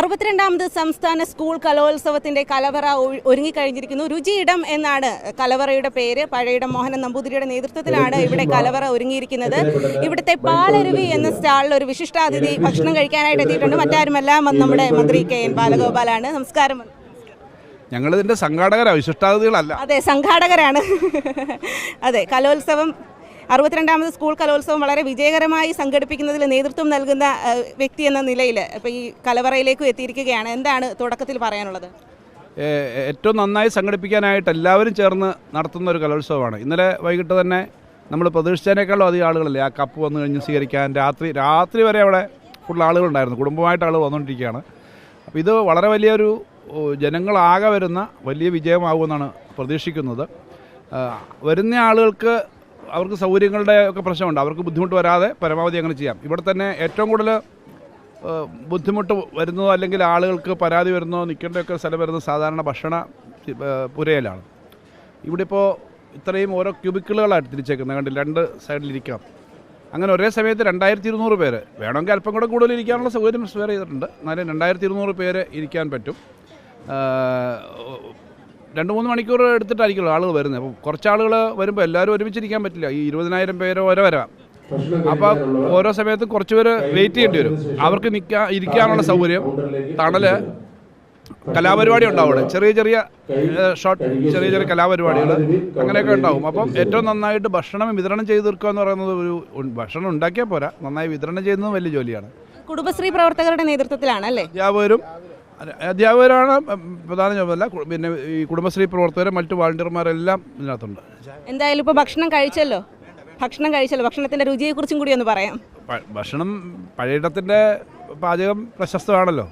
അറുപത്തിരണ്ടാമത് സംസ്ഥാന സ്കൂൾ കലോത്സവത്തിന്റെ കലവറ ഒരുങ്ങിക്കഴിഞ്ഞിരിക്കുന്നു. രുചിയിടം എന്നാണ് കലവറയുടെ പേര്. പഴയിടം മോഹനൻ നമ്പൂതിരിയുടെ നേതൃത്വത്തിലാണ് ഇവിടെ കലവറ ഒരുങ്ങിയിരിക്കുന്നത്. ഇവിടുത്തെ പാലരുവി എന്ന സ്റ്റാളിൽ ഒരു വിശിഷ്ടാതിഥി ഭക്ഷണം കഴിക്കാനായിട്ട് എത്തിയിട്ടുണ്ട്. മറ്റാരുമല്ല നമ്മുടെ മന്ത്രി കെ എൻ ബാലഗോപാലാണ്. നമസ്കാരം. ഞങ്ങൾ ഇതിന്റെ സംഘാടകരാണ് വിശിഷ്ടാതിഥികളല്ല. അതെ സംഘാടകരാണ്. അതെ കലോത്സവം അറുപത്തിരണ്ടാമത് സ്കൂൾ കലോത്സവം വളരെ വിജയകരമായി സംഘടിപ്പിക്കുന്നതിൽ നേതൃത്വം നൽകുന്ന വ്യക്തി എന്ന നിലയിൽ ഇപ്പോൾ ഈ കലവറയിലേക്കും എത്തിയിരിക്കുകയാണ്. എന്താണ് തുടക്കത്തിൽ പറയാനുള്ളത്? ഏറ്റവും നന്നായി സംഘടിപ്പിക്കാനായിട്ട് എല്ലാവരും ചേർന്ന് നടത്തുന്ന ഒരു കലോത്സവമാണ്. ഇന്നലെ വൈകിട്ട് തന്നെ നമ്മൾ പ്രതീക്ഷിച്ചതിനേക്കാളും അധികം ആളുകളല്ലേ ആ കപ്പ് വന്നു കഴിഞ്ഞ് സ്വീകരിക്കാൻ? രാത്രി രാത്രി വരെ അവിടെ ഫുൾ ആളുകളുണ്ടായിരുന്നു. കുടുംബമായിട്ട് ആളുകൾ വന്നുകൊണ്ടിരിക്കുകയാണ്. അപ്പോൾ ഇത് വളരെ വലിയൊരു ജനങ്ങളാകെ വരുന്ന വലിയ വിജയമാകുമെന്നാണ് പ്രതീക്ഷിക്കുന്നത്. വരുന്ന ആളുകൾക്ക് അവർക്ക് സൗകര്യങ്ങളുടെ ഒക്കെ പ്രശ്നമുണ്ട്. അവർക്ക് ബുദ്ധിമുട്ട് വരാതെ പരമാവധി അങ്ങനെ ചെയ്യാം. ഇവിടെ തന്നെ ഏറ്റവും കൂടുതൽ ബുദ്ധിമുട്ട് വരുന്നതോ അല്ലെങ്കിൽ ആളുകൾക്ക് പരാതി വരുന്നതോ നിൽക്കേണ്ടതൊക്കെ സ്ഥലം വരുന്നത് സാധാരണ ഭക്ഷണ പുരയിലാണ്. ഇവിടെ ഇപ്പോൾ ഇത്രയും ഓരോ ക്യൂബിക്കിളുകളായിട്ട് തിരിച്ചേക്കുന്നത്. കണ്ടില്ല? രണ്ട് സൈഡിലിരിക്കാം അങ്ങനെ ഒരേ സമയത്ത് രണ്ടായിരത്തി ഇരുന്നൂറ് പേര്. വേണമെങ്കിൽ അല്പം കൂടെ കൂടുതൽ ഇരിക്കാനുള്ള സൗകര്യം സ്പെയർ ചെയ്തിട്ടുണ്ട്. എന്നാലും രണ്ടായിരത്തി ഇരുന്നൂറ് പേര് ഇരിക്കാൻ പറ്റും. രണ്ട് മൂന്ന് മണിക്കൂർ എടുത്തിട്ടായിരിക്കുമല്ലോ ആളുകൾ വരുന്നത്. അപ്പോൾ കുറച്ച് ആളുകൾ വരുമ്പോൾ എല്ലാവരും ഒരുമിച്ചിരിക്കാൻ പറ്റില്ല. ഈ ഇരുപതിനായിരം പേര് ഓരോ വരാം. അപ്പോൾ ഓരോ സമയത്തും കുറച്ച് പേര് വെയിറ്റ് ചെയ്യേണ്ടി വരും. അവർക്ക് നിൽക്കാൻ ഇരിക്കാനുള്ള സൗകര്യം തണൽ കലാപരിപാടി ഉണ്ടാവും അവിടെ. ചെറിയ ചെറിയ ഷോർട്ട് ചെറിയ ചെറിയ കലാപരിപാടികൾ അങ്ങനെയൊക്കെ ഉണ്ടാവും. അപ്പം ഏറ്റവും നന്നായിട്ട് ഭക്ഷണം വിതരണം ചെയ്ത് തീർക്കുക എന്ന് പറയുന്നത് ഒരു ഭക്ഷണം ഉണ്ടാക്കിയാൽ പോരാ. നന്നായി വിതരണം ചെയ്യുന്നത് വലിയ ജോലിയാണ്. കുടുംബശ്രീ പ്രവർത്തകരുടെ നേതൃത്വത്തിലാണ് അല്ലേ? അധ്യാപകരും അധ്യാപകരാണ് പ്രധാന ചുമതല പിന്നെ ഈ കുടുംബശ്രീ പ്രവർത്തകരും മറ്റു വാളണ്ടിയർമാരെല്ലാം ഇതിനകത്തുണ്ട്. എന്തായാലും ഇപ്പോൾ ഭക്ഷണം കഴിച്ചല്ലോ? ഭക്ഷണം കഴിച്ചല്ലോ? ഭക്ഷണത്തിന്റെ രുചിയെക്കുറിച്ചും കൂടി ഒന്ന് പറയാം. ഭക്ഷണം പഴയടത്തിന്റെ പാചകം പ്രശസ്തമാണല്ലോ.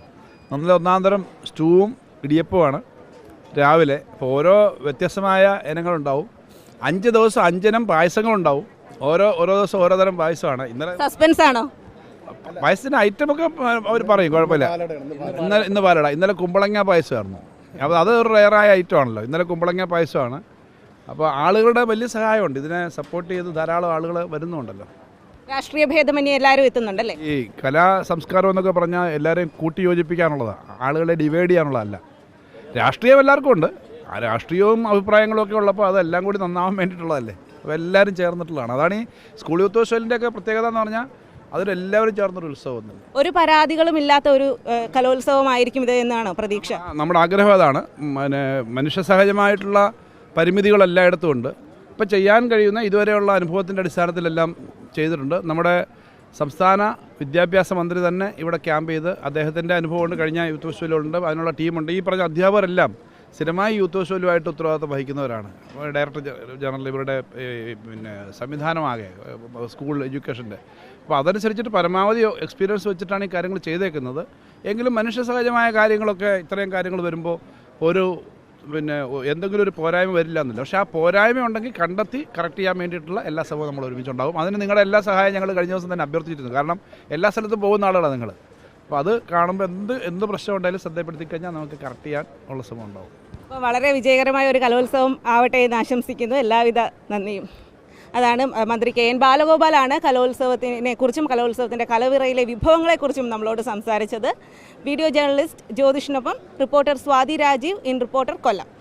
നമ്മളെ ഒന്നാം തരം സ്റ്റൂവും ഇടിയപ്പുമാണ് രാവിലെ അപ്പോൾ ഓരോ വ്യത്യസ്തമായ ഇനങ്ങളുണ്ടാവും. അഞ്ച് ദിവസം അഞ്ചിനം പായസങ്ങളുണ്ടാവും. ഓരോ ഓരോ ദിവസം ഓരോ തരം പായസമാണ്. ഇന്നലെ സസ്പെൻസ് ആണോ പായസത്തിന്റെ ഐറ്റമൊക്കെ അവർ പറയും കുഴപ്പമില്ല. ഇന്നലെ ഇന്ന് പാലട. ഇന്നലെ കുമ്പളങ്ങ പായസമായിരുന്നു. അപ്പോൾ അത് ഒരു റയറായ ഐറ്റം ആണല്ലോ. ഇന്നലെ കുമ്പളങ്ങ പായസമാണ്. അപ്പോൾ ആളുകളുടെ വലിയ സഹായമുണ്ട്. ഇതിനെ സപ്പോർട്ട് ചെയ്ത് ധാരാളം ആളുകൾ വരുന്നുണ്ടല്ലോ. രാഷ്ട്രീയ ഭേദമന്യേ എല്ലാവരും എത്തുന്നുണ്ടല്ലേ? ഈ കലാ സംസ്കാരം എന്നൊക്കെ പറഞ്ഞാൽ എല്ലാവരെയും കൂട്ടി യോജിപ്പിക്കാനുള്ളതാണ് ആളുകളെ ഡിവൈഡ് ചെയ്യാനുള്ളതല്ല. രാഷ്ട്രീയം എല്ലാവർക്കും ഉണ്ട്. ആ രാഷ്ട്രീയവും അഭിപ്രായങ്ങളും ഒക്കെ ഉള്ളപ്പോൾ അതെല്ലാം കൂടി നന്നാവാൻ വേണ്ടിയിട്ടുള്ളതല്ലേ. അപ്പോൾ എല്ലാവരും ചേർന്നിട്ടുള്ളതാണ്. അതാണ് ഈ സ്കൂൾ യൂത്തോത്സവത്തിന്റെ ഒക്കെ പ്രത്യേകത എന്ന് പറഞ്ഞാൽ അതിലെല്ലാവരും ചേർന്നൊരു ഉത്സവം തന്നെ ഒരു പരാതികളും ഇല്ലാത്ത ഒരു കലോത്സവമായിരിക്കും ഇത് എന്നാണ് പ്രതീക്ഷ? നമ്മുടെ ആഗ്രഹം അതാണ്. പിന്നെ മനുഷ്യ സഹജമായിട്ടുള്ള പരിമിതികൾ എല്ലായിടത്തും ഉണ്ട്. ഇപ്പം ചെയ്യാൻ കഴിയുന്ന ഇതുവരെയുള്ള അനുഭവത്തിന്റെ അടിസ്ഥാനത്തിലെല്ലാം ചെയ്തിട്ടുണ്ട്. നമ്മുടെ സംസ്ഥാന വിദ്യാഭ്യാസ മന്ത്രി തന്നെ ഇവിടെ ക്യാമ്പ് ചെയ്ത് അദ്ദേഹത്തിന്റെ അനുഭവം കൊണ്ട് കഴിഞ്ഞ യൂത്ത് ഫെസ്റ്റിവലുണ്ട് അതിനുള്ള ടീമുണ്ട്. ഈ പറഞ്ഞ അധ്യാപകരെല്ലാം സ്ഥിരമായി യൂത്ത് ഫെസ്റ്റിവലുമായിട്ട് ഉത്തരവാദിത്തം വഹിക്കുന്നവരാണ്. ഡയറക്ടർ ജനറൽ ഇവരുടെ പിന്നെ സംവിധാനമാകെ സ്കൂൾ എഡ്യൂക്കേഷന്റെ അപ്പോൾ അതനുസരിച്ചിട്ട് പരമാവധി എക്സ്പീരിയൻസ് വെച്ചിട്ടാണ് ഈ കാര്യങ്ങൾ ചെയ്തേക്കുന്നത്. എങ്കിലും മനുഷ്യ സഹജമായ കാര്യങ്ങളൊക്കെ ഇത്രയും കാര്യങ്ങൾ വരുമ്പോൾ ഒരു പിന്നെ എന്തെങ്കിലും ഒരു പോരായ്മ വരില്ല എന്നില്ല. പക്ഷേ ആ പോരായ്മ ഉണ്ടെങ്കിൽ കണ്ടെത്തി കറക്റ്റ് ചെയ്യാൻ വേണ്ടിയിട്ടുള്ള എല്ലാ ശ്രമവും നമ്മൾ ഒരുമിച്ചുണ്ടാകും അതിന് നിങ്ങളുടെ എല്ലാ സഹായം ഞങ്ങൾ കഴിഞ്ഞ ദിവസം തന്നെ അഭ്യർത്ഥിച്ചിരുന്നു. കാരണം എല്ലാ സ്ഥലത്തും പോകുന്ന ആളുകളാണ് നിങ്ങൾ. അപ്പോൾ അത് കാണുമ്പോൾ എന്ത് എന്ത് പ്രശ്നം ഉണ്ടായാലും ശ്രദ്ധപ്പെടുത്തി കഴിഞ്ഞാൽ നമുക്ക് കറക്റ്റ് ചെയ്യാൻ ഉള്ള ശ്രമം ഉണ്ടാവും. അപ്പോൾ വളരെ വിജയകരമായ ഒരു കലോത്സവം ആവട്ടെ എന്ന് ആശംസിക്കുന്നു. എല്ലാവിധ നന്ദിയും. അതാണ് മന്ത്രി കെ. എൻ. ബാലഗോപാലാണ് കലോത്സവത്തിനെ കുറിച്ചും കലോത്സവത്തിന്റെ കലവിറയിലെ വിഭവങ്ങളെക്കുറിച്ചും നമ്മളോട് സംസാരിച്ചത്. Video journalist ജ്യോതിഷിനൊപ്പം reporter Swathi Rajeev in reporter Kollam.